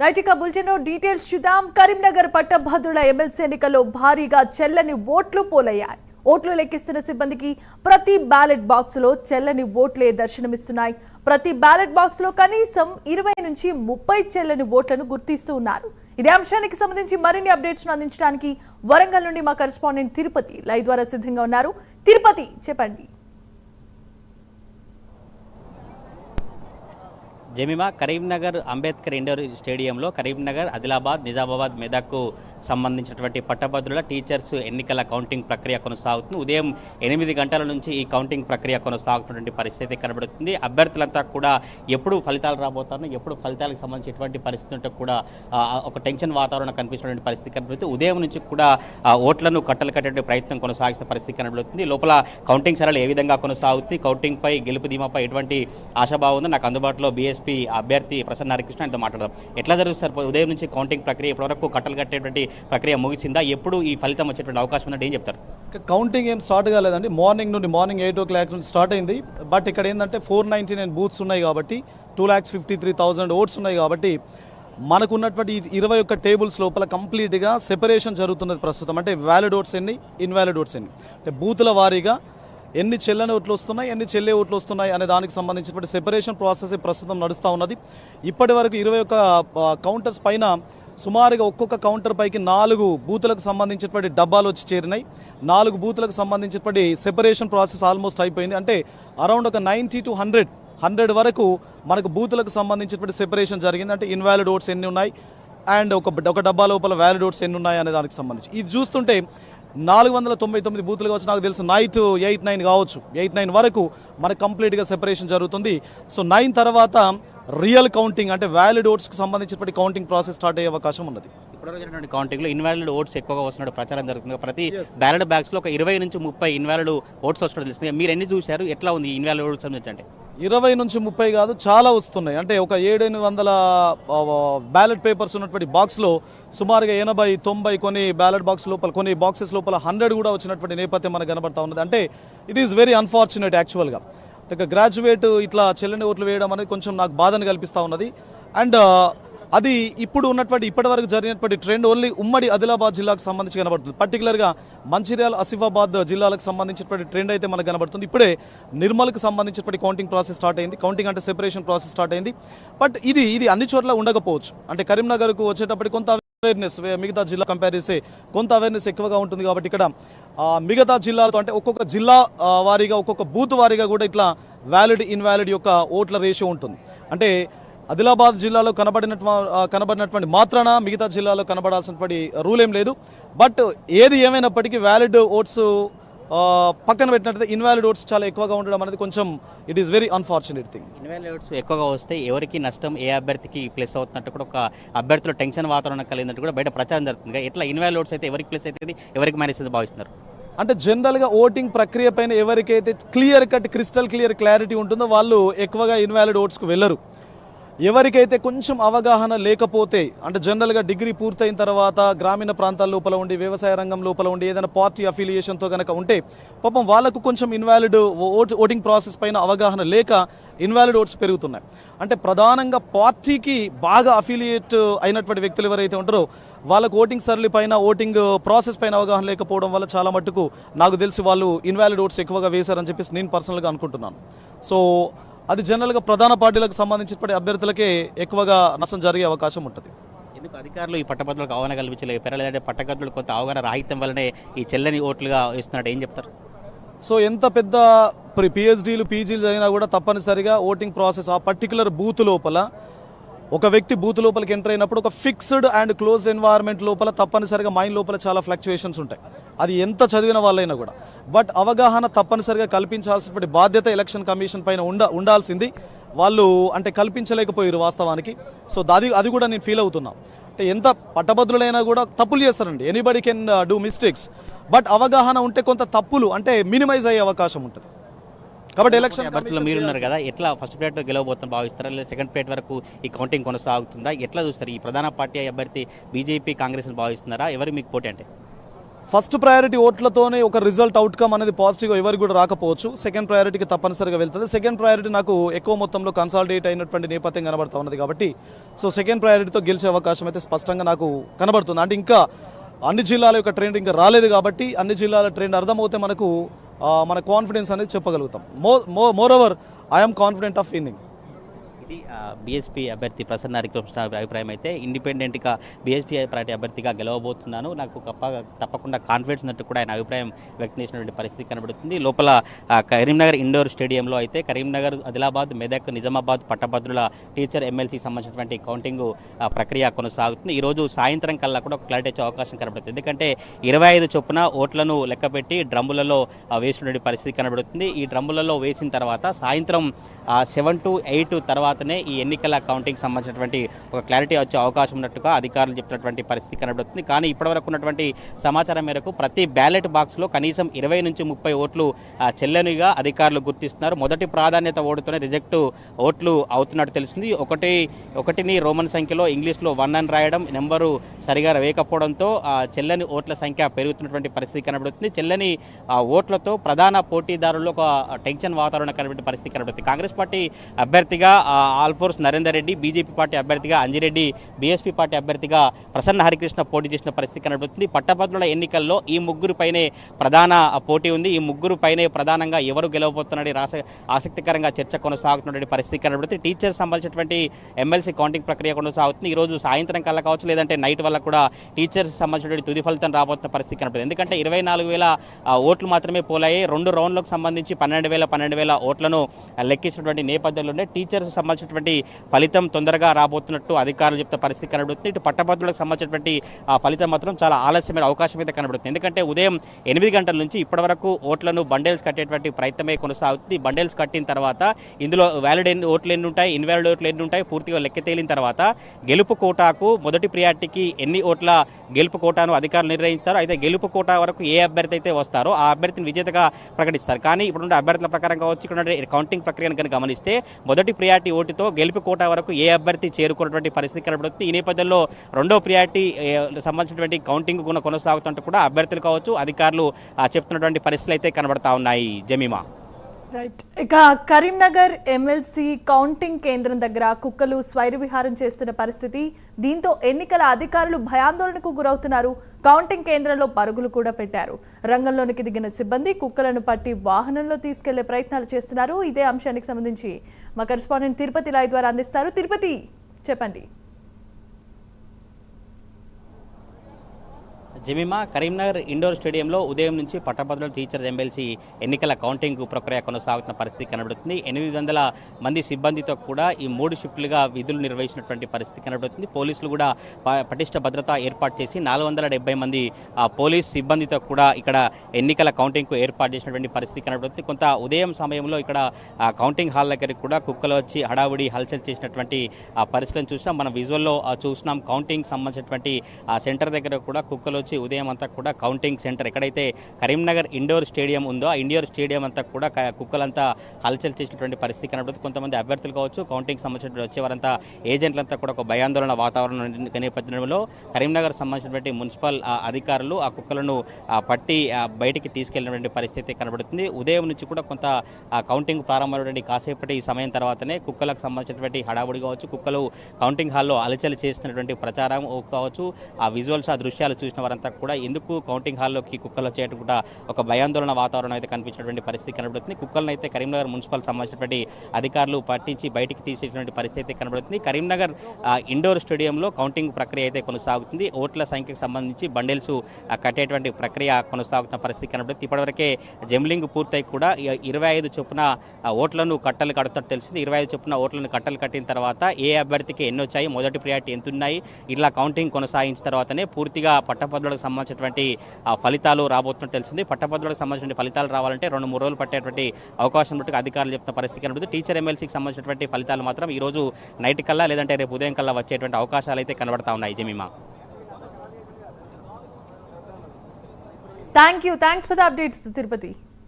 Right ఇక bulletin details చూద్దాం. కరీంనగర్ పట్టభద్రుల ఎమ్మెల్సీ ఎన్నికల్లో భారీగా చెల్లని ఓట్లు పోలయ్యాయి. ఓట్లు లెక్కిస్తున్న సిబ్బందికి ప్రతి బ్యాలెట్ బాక్స్లో చెల్లని ఓట్లే దర్శనమిస్తున్నాయి. ప్రతి బ్యాలెట్ బాక్స్లో కనీసం ఇరవై నుంచి ముప్పై చెల్లని ఓట్లను గుర్తిస్తూ ఉన్నారు. ఇదే అంశానికి సంబంధించి మరిన్ని అప్డేట్స్ అందించడానికి వరంగల్ నుండి మా కరెస్పాండెంట్ తిరుపతి లైవ్ ద్వారా సిద్ధంగా ఉన్నారు. తిరుపతి చెప్పండి. జమీమా కరీంనగర్ అంబేద్కర్ ఇండోర్ స్టేడియంలో కరీంనగర్ ఆదిలాబాద్ నిజామాబాద్ మెదక్కు సంబంధించినటువంటి పట్టభద్రుల టీచర్స్ ఎన్నికల కౌంటింగ్ ప్రక్రియ కొనసాగుతుంది. ఉదయం ఎనిమిది గంటల నుంచి ఈ కౌంటింగ్ ప్రక్రియ కొనసాగుతున్నటువంటి పరిస్థితి కనబడుతుంది. అభ్యర్థులంతా కూడా ఎప్పుడు ఫలితాలు రాబోతారో? ఎప్పుడు ఫలితాలకు సంబంధించి ఎటువంటి పరిస్థితి ఉంటే కూడా ఒక టెన్షన్ వాతావరణం కనిపిస్తున్నటువంటి పరిస్థితి కనబడుతుంది. ఉదయం నుంచి కూడా ఓట్లను కట్టలు కట్టే ప్రయత్నం కొనసాగిస్తున్న పరిస్థితి కనబడుతుంది. లోపల కౌంటింగ్ సరళి ఏ విధంగా కొనసాగుతుంది కౌంటింగ్ పై గెలుపు ధీమాపై ఎటువంటి ఆశాభావం ఉందో? నాకు అందుబాటులో బీఎస్పీ అభ్యర్థి ప్రసన్న హరికృష్ణ ఆయనతో మాట్లాడదాం. ఎట్లా జరుగుతుంది సార్? ఉదయం నుంచి కౌంటింగ్ ప్రక్రియ ఇప్పటివరకు కట్టలు కట్టేటువంటి ప్రక్రియ ముగిసిందా? ఎప్పుడు ఈ ఫలితం వచ్చేటువంటి అవకాశం ఉందంటే ఏం చెప్తారు? కౌంటింగ్ ఏం స్టార్ట్ కాలేదండి. మార్నింగ్ నుండి మార్నింగ్ ఎయిట్ ఓ క్లాక్ నుండి స్టార్ట్ అయింది. బట్ ఇక్కడ ఏంటంటే ఫోర్ నైంటీ నైన్ బూత్స్ ఉన్నాయి కాబట్టి two lakhs fifty three thousand votes ఉన్నాయి కాబట్టి మనకు ఉన్నటువంటి ఇరవై ఒక్క టేబుల్స్ లోపల కంప్లీట్గా సెపరేషన్ జరుగుతున్నది ప్రస్తుతం. అంటే వ్యాలిడ్ ఓట్స్ ఎన్ని? ఇన్వాలిడ్ ఓట్స్ ఎన్ని? అంటే బూతుల వారీగా ఎన్ని చెల్లని ఓట్లు వస్తున్నాయి ఎన్ని చెల్లే ఓట్లు వస్తున్నాయి అనే దానికి సంబంధించినటువంటి సెపరేషన్ ప్రాసెస్ ప్రస్తుతం నడుస్తూ ఉన్నది. ఇప్పటి వరకు ఇరవై ఒక్క కౌంటర్స్ పైన సుమారుగా ఒక్కొక్క కౌంటర్ పైకి నాలుగు బూతులకు సంబంధించినటువంటి డబ్బాలు వచ్చి చేరినాయి. నాలుగు బూతులకు సంబంధించినటువంటి సెపరేషన్ ప్రాసెస్ ఆల్మోస్ట్ అయిపోయింది. అంటే అరౌండ్ ఒక నైంటీ టు హండ్రెడ్ హండ్రెడ్ వరకు మనకు బూతులకు సంబంధించినటువంటి సెపరేషన్ జరిగింది. అంటే ఇన్వాలిడ్ ఓట్స్ ఎన్ని ఉన్నాయి? అండ్ ఒక ఒక డబ్బా లోపల వ్యాలిడ్ ఓట్స్ ఎన్ని ఉన్నాయి అనే దానికి సంబంధించి. ఇది చూస్తుంటే నాలుగు వందల తొంభై తొమ్మిది బూతులు కావచ్చు నాకు తెలుసు. నైట్ ఎయిట్ నైన్ కావచ్చు. ఎయిట్ నైన్ వరకు మనకు కంప్లీట్గా సెపరేషన్ జరుగుతుంది. సో నైన్ తర్వాత రియల్ కౌంటింగ్ అంటే వ్యాలిడ్ ఓట్స్కి సంబంధించినటువంటి కౌంటింగ్ ప్రాసెస్ స్టార్ట్ అయ్యే అవకాశం ఉన్నది. ఇప్పుడు కౌంటింగ్లో ఇన్వాలిడ్ ఓట్స్ ఎక్కువగా వస్తున్నట్టు ప్రచారం జరుగుతుంది. ప్రతి బ్యాలెట్ బ్యాగ్స్లో ఒక ఇరవై నుంచి ముప్పై ఇన్వాలిడ్ ఓట్స్ వస్తున్నట్టు తెలుస్తుంది. మీరు ఎన్ని చూశారు? ఎట్లా ఉంది ఇన్వాలిడ్ ఓట్స్ సంబంధించి అంటే? ఇరవై నుంచి ముప్పై కాదు చాలా వస్తున్నాయి. అంటే ఒక ఏడెనిమిది వందల బ్యాలెట్ పేపర్స్ ఉన్నటువంటి బాక్స్లో సుమారుగా ఎనభై తొంభై కొన్ని బ్యాలెట్ బాక్స్ లోపల కొన్ని బాక్సెస్ లోపల హండ్రెడ్ కూడా వచ్చినటువంటి నేపథ్యం మనకు కనబడతా ఉన్నది. అంటే ఇట్ ఈస్ వెరీ అన్ఫార్చునేట్ యాక్చువల్గా ఇక గ్రాడ్యుయేట్ ఇట్లా చెల్లని ఓట్లు వేయడం అనేది కొంచెం నాకు బాధను కల్పిస్తూ ఉన్నది. అండ్ అది ఇప్పుడు ఉన్నటువంటి ఇప్పటి వరకు జరిగినటువంటి ట్రెండ్ ఓన్లీ ఉమ్మడి ఆదిలాబాద్ జిల్లాకు సంబంధించి కనబడుతుంది. పర్టికులర్గా మంచిర్యాల ఆసిఫాబాద్ జిల్లాలకు సంబంధించినటువంటి ట్రెండ్ అయితే మనకు కనబడుతుంది. ఇప్పుడే నిర్మల్కి సంబంధించినటువంటి కౌంటింగ్ ప్రాసెస్ స్టార్ట్ అయింది. కౌంటింగ్ అంటే సెపరేషన్ ప్రాసెస్ స్టార్ట్ అయింది. బట్ ఇది ఇది అన్ని చోట్ల ఉండకపోవచ్చు. అంటే కరీంనగర్కు వచ్చేటప్పటికి కొంత అవేర్నెస్ మిగతా జిల్లా కంపేర్ చేస్తే కొంత అవేర్నెస్ ఎక్కువగా ఉంటుంది కాబట్టి ఇక్కడ మిగతా జిల్లాలతో అంటే ఒక్కొక్క జిల్లా వారీగా ఒక్కొక్క బూత్ వారీగా కూడా ఇట్లా వ్యాలిడ్ ఇన్వాలిడ్ యొక్క ఓట్ల రేషియో ఉంటుంది. అంటే ఆదిలాబాద్ జిల్లాలో కనబడినట్టు కనబడినటువంటి మాత్రాన మిగతా జిల్లాలో కనబడాల్సినటువంటి రూల్ ఏం లేదు. బట్ ఏది ఏమైనప్పటికీ వ్యాలిడ్ ఓట్స్ పక్కన పెట్టినట్లయితే ఇన్వాలిడ్ ఓట్స్ చాలా ఎక్కువగా ఉండడం అనేది కొంచెం it is very unfortunate thing invalid votes ఎక్కువగా వస్తే ఎవరికి నష్టం ఏ అభ్యర్థికి ప్లస్ అవుతున్నట్టు కూడా ఒక అభ్యర్థిలో టెన్షన్ వాతావరణం కలిగినట్టు కూడా బయట ప్రచారం జరుగుతుంది. ఎట్లా ఇన్వాలిడ్ ఓట్స్ అయితే ఎవరికి ప్లస్ అవుతుంది ఎవరికి మైనస్ అయితే భావిస్తున్నారు? అంటే జనరల్గా ఓటింగ్ ప్రక్రియ పైన ఎవరికైతే clear cut crystal clear clarity ఉంటుందో వాళ్ళు ఎక్కువగా ఇన్వాలిడ్ ఓట్స్కు వెళ్ళరు. ఎవరికైతే కొంచెం అవగాహన లేకపోతే అంటే జనరల్గా డిగ్రీ పూర్తయిన తర్వాత గ్రామీణ ప్రాంతాల లోపల ఉండి వ్యవసాయ రంగం లోపల ఉండి ఏదైనా పార్టీ అఫిలియేషన్తో కనుక ఉంటే పాపం వాళ్ళకు కొంచెం ఇన్వాలిడ్ ఓట్ ఓటింగ్ ప్రాసెస్ పైన అవగాహన లేక ఇన్వాలిడ్ ఓట్స్ పెరుగుతున్నాయి. అంటే ప్రధానంగా పార్టీకి బాగా అఫిలియేట్ అయినటువంటి వ్యక్తులు ఎవరైతే ఉంటారో వాళ్ళకు ఓటింగ్ సరళి పైన ఓటింగ్ ప్రాసెస్ పైన అవగాహన లేకపోవడం వల్ల చాలా మట్టుకు నాకు తెలిసి వాళ్ళు ఇన్వాలిడ్ ఓట్స్ ఎక్కువగా వేశారని చెప్పేసి నేను పర్సనల్గా అనుకుంటున్నాను. సో అది జనరల్గా ప్రధాన పార్టీలకు సంబంధించినటువంటి అభ్యర్థులకే ఎక్కువగా నష్టం జరిగే అవకాశం ఉంటుంది. ఎందుకు అధికారులు ఈ పట్టభద్రులకు అవగాహన కల్పించలేకపోయారా లేదంటే పట్టభద్రులు కొంత అవగాహన రాహిత్యం వల్లనే ఈ చెల్లని ఓట్లుగా ఇస్తున్నట్టు ఏం చెప్తారు? సో ఎంత పెద్ద పిహెచ్డీలు పీజీలు అయినా కూడా తప్పనిసరిగా ఓటింగ్ ప్రాసెస్ ఆ పర్టికులర్ బూత్ లోపల ఒక వ్యక్తి బూత్ లోపలికి ఎంటర్ అయినప్పుడు ఒక ఫిక్స్డ్ అండ్ క్లోజ్ ఎన్వైర్న్మెంట్ లోపల తప్పనిసరిగా మైండ్ లోపల చాలా ఫ్లక్చుయేషన్స్ ఉంటాయి. అది ఎంత చదివిన వాళ్ళైనా కూడా. బట్ అవగాహన తప్పనిసరిగా కల్పించాల్సినటువంటి బాధ్యత ఎలక్షన్ కమిషన్ పైన ఉండ ఉండాల్సింది. వాళ్ళు అంటే కల్పించలేకపోయారు వాస్తవానికి. సో అది అది కూడా నేను ఫీల్ అవుతున్నా. అంటే ఎంత పట్టభద్రులైనా కూడా తప్పులు చేస్తారండి. Anybody can do mistakes but అవగాహన ఉంటే కొంత తప్పులు అంటే మినిమైజ్ అయ్యే అవకాశం ఉంటుంది. కాబట్టి ఎలక్షన్ అభ్యర్థులు మీరున్నారు కదా ఎట్లా ఫస్ట్ ప్లేట్ గెలవబోతున్న భావిస్తారా? లేదా సెకండ్ ప్లేట్ వరకు ఈ కౌంటింగ్ కొనసాగుతుందా? ఎట్లా చూస్తారు? ఈ ప్రధాన పార్టీ అభ్యర్థి బీజేపీ కాంగ్రెస్ భావిస్తున్నారా? ఎవరు మీకు పోటీ అంటే? ఫస్ట్ ప్రయారిటీ ఓట్లతోనే ఒక రిజల్ట్ అవుట్కమ్ అనేది పాజిటివ్ ఎవరికి కూడా రాకపోవచ్చు. సెకండ్ ప్రయారిటీకి తప్పనిసరిగా వెళ్తుంది. సెకండ్ ప్రయారిటీ నాకు ఎక్కువ మొత్తంలో కన్సాలిడేట్ అయినటువంటి నేపథ్యం కనబడతా ఉన్నది కాబట్టి సో సెకండ్ ప్రయారిటీతో గెలిచే అవకాశం అయితే స్పష్టంగా నాకు కనబడుతుంది. అంటే ఇంకా అన్ని జిల్లాల యొక్క ట్రెండ్ ఇంకా రాలేదు కాబట్టి అన్ని జిల్లాల ట్రెండ్ అర్థమవుతే మనకు మన కాన్ఫిడెన్స్ అనేది చెప్పగలుగుతాం. Mo moreover I'm confident of winning BSP అభ్యర్థి ప్రసన్న హరికృష్ణ అభిప్రాయం అయితే ఇండిపెండెంట్గా బీఎస్పీ పార్టీ అభ్యర్థిగా గెలవబోతున్నాను. నాకు తప్ప తప్పకుండా కాన్ఫిడెన్స్ ఉన్నట్టు కూడా ఆయన అభిప్రాయం వ్యక్తం చేసినటువంటి పరిస్థితి కనబడుతుంది. లోపల కరీంనగర్ ఇండోర్ స్టేడియంలో అయితే కరీంనగర్ ఆదిలాబాద్ మెదక్ నిజామాబాద్ పట్టభద్రుల టీచర్ ఎమ్మెల్సీ సంబంధించినటువంటి కౌంటింగ్ ప్రక్రియ కొనసాగుతుంది. ఈరోజు సాయంత్రం కల్లా కూడా ఒక క్లారిటీ వచ్చే అవకాశం కనబడుతుంది. ఎందుకంటే ఇరవై ఐదు చొప్పున ఓట్లను లెక్కపెట్టి డ్రమ్ములలో వేసినటువంటి పరిస్థితి కనబడుతుంది. ఈ డ్రమ్ములలో వేసిన తర్వాత సాయంత్రం సెవెన్ టు ఎయిట్ తర్వాత తర్వాతనే ఈ ఎన్నికల కౌంటింగ్ సంబంధించినటువంటి ఒక క్లారిటీ వచ్చే అవకాశం ఉన్నట్టుగా అధికారులు చెప్పినటువంటి పరిస్థితి కనబడుతుంది. కానీ ఇప్పటివరకు ఉన్నటువంటి సమాచారం మేరకు ప్రతి బ్యాలెట్ బాక్స్లో కనీసం ఇరవై నుంచి ముప్పై ఓట్లు చెల్లనిగా అధికారులు గుర్తిస్తున్నారు. మొదటి ప్రాధాన్యత ఓటుతోనే రిజెక్ట్ ఓట్లు అవుతున్నట్టు తెలిసింది ఒకటి ఒకటిని రోమన్ సంఖ్యలో ఇంగ్లీష్లో వన్ అని రాయడం నెంబరు సరిగా వేయకపోవడంతో ఆ, చెల్లని ఓట్ల సంఖ్య పెరుగుతున్నటువంటి పరిస్థితి కనబడుతుంది. చెల్లని ఓట్లతో ప్రధాన పోటీదారుల్లో ఒక టెన్షన్ వాతావరణం కనబడే పరిస్థితి కనబడుతుంది. కాంగ్రెస్ పార్టీ అభ్యర్థిగా ఆల్ఫోర్స్ నరేందర్ రెడ్డి బీజేపీ పార్టీ అభ్యర్థిగా అంజిరెడ్డి బీఎస్పీ పార్టీ అభ్యర్థిగా ప్రసన్న హరికృష్ణ పోటీ చేసిన పరిస్థితి కనబడుతుంది. పట్టభద్రుల ఎన్నికల్లో ఈ ముగ్గురు పైనే ప్రధాన పోటీ ఉంది. ఈ ముగ్గురు పైనే ప్రధానంగా ఎవరు గెలవబోతున్నారని రాస ఆసక్తికరంగా చర్చ కొనసాగుతున్నటువంటి పరిస్థితి కనబడుతుంది. టీచర్ సంబంధించినటువంటి ఎమ్మెల్సీ కౌంటింగ్ ప్రక్రియ కొనసాగుతుంది. ఈరోజు సాయంత్రం కల్లా కావచ్చు లేదంటే నైట్ వల్ల కూడా టీచర్స్ సంబంధించినటువంటి తుది ఫలితం రాబోతున్న పరిస్థితి కనబడుతుంది. ఎందుకంటే ఇరవై నాలుగు వేల ఓట్లు మాత్రమే పోలాయి. రెండు రౌండ్లకు సంబంధించి పన్నెండు వేల పన్నెండు వేల ఓట్లను లెక్కించినటువంటి నేపథ్యంలోనే టీచర్స్ సంబంధించినటువంటి ఫలితం తొందరగా రాబోతున్నట్టు అధికారులు చెప్తే పరిస్థితి కనబడుతుంది. ఇటు పట్టభద్రులకు సంబంధించినటువంటి ఆ ఫలితం మాత్రం చాలా ఆలస్యమైన అవకాశం అయితే కనబడుతుంది. ఎందుకంటే ఉదయం ఎనిమిది గంటల నుంచి ఇప్పటివరకు ఓట్లను బండేల్స్ కట్టేటువంటి ప్రయత్నమే కొనసాగుతుంది. బండేల్స్ కట్టిన తర్వాత ఇందులో వ్యాలిడ్ ఎన్ని ఓట్లు ఎన్ని ఉంటాయి ఇన్వాలిడ్ ఓట్లు ఎన్ని ఉంటాయి పూర్తిగా లెక్క తేలిన తర్వాత గెలుపు కోటాకు మొదటి ప్రియారిటీకి ఎన్ని ఓట్ల గెలుపు కోటాను అధికారులు నిర్ణయిస్తారు అయితే గెలుపు కోటా వరకు ఏ అభ్యర్థి అయితే వస్తారో ఆ అభ్యర్థిని విజేతగా ప్రకటిస్తారు. కానీ ఇప్పుడు అభ్యర్థుల ప్రకారం కావచ్చు ఇక్కడ కౌంటింగ్ ప్రక్రియను కనుక గమనిస్తే మొదటి ప్రియారిటీ ఓటుతో గెలుపు కోట వరకు ఏ అభ్యర్థి చేరుకున్నటువంటి పరిస్థితి కనబడుతుంది. ఈ నేపథ్యంలో రెండో ప్రియారిటీ సంబంధించినటువంటి కౌంటింగ్ కూడా కొనసాగుతుంటే కూడా అభ్యర్థులు కావచ్చు అధికారులు చెప్తున్నటువంటి పరిస్థితులు అయితే కనబడతా ఉన్నాయి. జమీమా. రైట్ ఇక కరీంనగర్ ఎమ్మెల్సీ కౌంటింగ్ కేంద్రం దగ్గర కుక్కలు స్వైర విహారం చేస్తున్న పరిస్థితి. దీంతో ఎన్నికల అధికారులు భయాందోళనకు గురవుతున్నారు. కౌంటింగ్ కేంద్రంలో పరుగులు కూడా పెట్టారు. రంగంలోనికి దిగిన సిబ్బంది కుక్కలను పట్టి వాహనంలో తీసుకెళ్ళే ప్రయత్నాలు చేస్తున్నారు. ఇదే అంశానికి సంబంధించి మా కరెస్పాండెంట్ తిరుపతి లాయ్ ద్వారా అందిస్తారు. తిరుపతి చెప్పండి. జమీమా కరీంనగర్ ఇండోర్ స్టేడియంలో ఉదయం నుంచి పట్టభద్రుల టీచర్స్ ఎమ్మెల్సీ ఎన్నికల కౌంటింగ్ ప్రక్రియ కొనసాగుతున్న పరిస్థితి కనబడుతుంది. ఎనిమిది వందల మంది సిబ్బందితో కూడా ఈ మూడు షిఫ్టులుగా విధులు నిర్వహించినటువంటి పరిస్థితి కనబడుతుంది. పోలీసులు కూడా ప- పటిష్ట భద్రత ఏర్పాటు చేసి నాలుగు వందల డెబ్బై మంది ఆ, పోలీస్ సిబ్బందితో కూడా ఇక్కడ ఎన్నికల కౌంటింగ్కు ఏర్పాటు చేసినటువంటి పరిస్థితి కనబడుతుంది. కొంత ఉదయం సమయంలో ఇక్కడ కౌంటింగ్ హాల్ దగ్గరికి కూడా కుక్కలు వచ్చి హడావుడి హల్చల్ చేసినటువంటి ఆ చూసాం. మనం విజువల్లో చూసినాం కౌంటింగ్ సంబంధించినటువంటి ఆ సెంటర్ దగ్గర కూడా కుక్కలు నుంచి ఉదయం అంతా కూడా కౌంటింగ్ సెంటర్ ఎక్కడైతే కరీంనగర్ ఇండోర్ స్టేడియం ఉందో ఆ ఇండోర్ స్టేడియం అంతా కూడా కుక్కలంతా హల్చల్ చేసినటువంటి పరిస్థితి కనబడుతుంది. కొంతమంది అభ్యర్థులు కావచ్చు కౌంటింగ్ సంబంధించిన వచ్చేవారంతా ఏజెంట్లంతా కూడా ఒక భయాందోళన వాతావరణం నేపథ్యంలో కరీంనగర్ సంబంధించినటువంటి మున్సిపల్ అధికారులు ఆ కుక్కలను పట్టి బయటికి తీసుకెళ్ళినటువంటి పరిస్థితి కనబడుతుంది. ఉదయం నుంచి కూడా కొంత కౌంటింగ్ ప్రారంభమైనటువంటి కాసేపటి ఈ సమయం తర్వాతనే కుక్కలకు సంబంధించినటువంటి హడావుడి కావచ్చు కుక్కలు కౌంటింగ్ హాల్లో అలచలు చేస్తున్నటువంటి ప్రచారం కావచ్చు ఆ విజువల్స్ ఆ దృశ్యాలు చూసిన వారంతా కూడా ఎందుకు కౌంటింగ్ హాల్లోకి కుక్కలు వచ్చేట కూడా ఒక భయాందోళన వాతావరణం అయితే కనిపించినటువంటి పరిస్థితి కనబడుతుంది. కుక్కలను అయితే కరీంనగర్ మున్సిపల్ సంబంధించినటువంటి అధికారులు పట్టించి బయటికి తీసేటువంటి పరిస్థితి అయితే కనబడుతుంది. కరీంనగర్ ఇండోర్ స్టేడియంలో కౌంటింగ్ ప్రక్రియ అయితే కొనసాగుతుంది. ఓట్ల సంఖ్యకు సంబంధించి బండిల్స్ కట్టేటువంటి ప్రక్రియ కొనసాగుతున్న పరిస్థితి కనబడుతుంది. ఇప్పటివరకే జెమ్లింగ్ పూర్తయి కూడా ఇరవై ఐదు చొప్పున ఓట్లను కట్టలు కడుతున్నట్టు తెలిసింది. ఇరవై ఐదు చొప్పున ఓట్లను కట్టలు కట్టిన తర్వాత ఏ అభ్యర్థికి ఎన్ని వచ్చాయి మొదటి ప్రియారిటీ ఎంత ఉన్నాయి ఇలా కౌంటింగ్ కొనసాగించిన తర్వాతనే పూర్తిగా పట్టభద్రులకు సంబంధించినటువంటి ఫలితాలు రాబోతున్నట్టు తెలిసింది. పట్టభద్రులకు సంబంధించిన ఫలితాలు రావాలంటే రెండు మూడు రోజులు పట్టేటువంటి అవకాశం ఉన్నట్టుగా అధికారులు చెప్తున్న పరిస్థితి కనబడుతుంది. టీచర్ ఎమ్మెల్సీకి సంబంధించినటువంటి ఫలితాలు మాత్రం ఈ రోజు నైట్ కల్లా లేదంటే రేపు ఉదయం కల్లా వచ్చేటువంటి అవకాశాలు అయితే కనబడతా ఉన్నాయి. Jemima thank you thanks for the updates Tirupati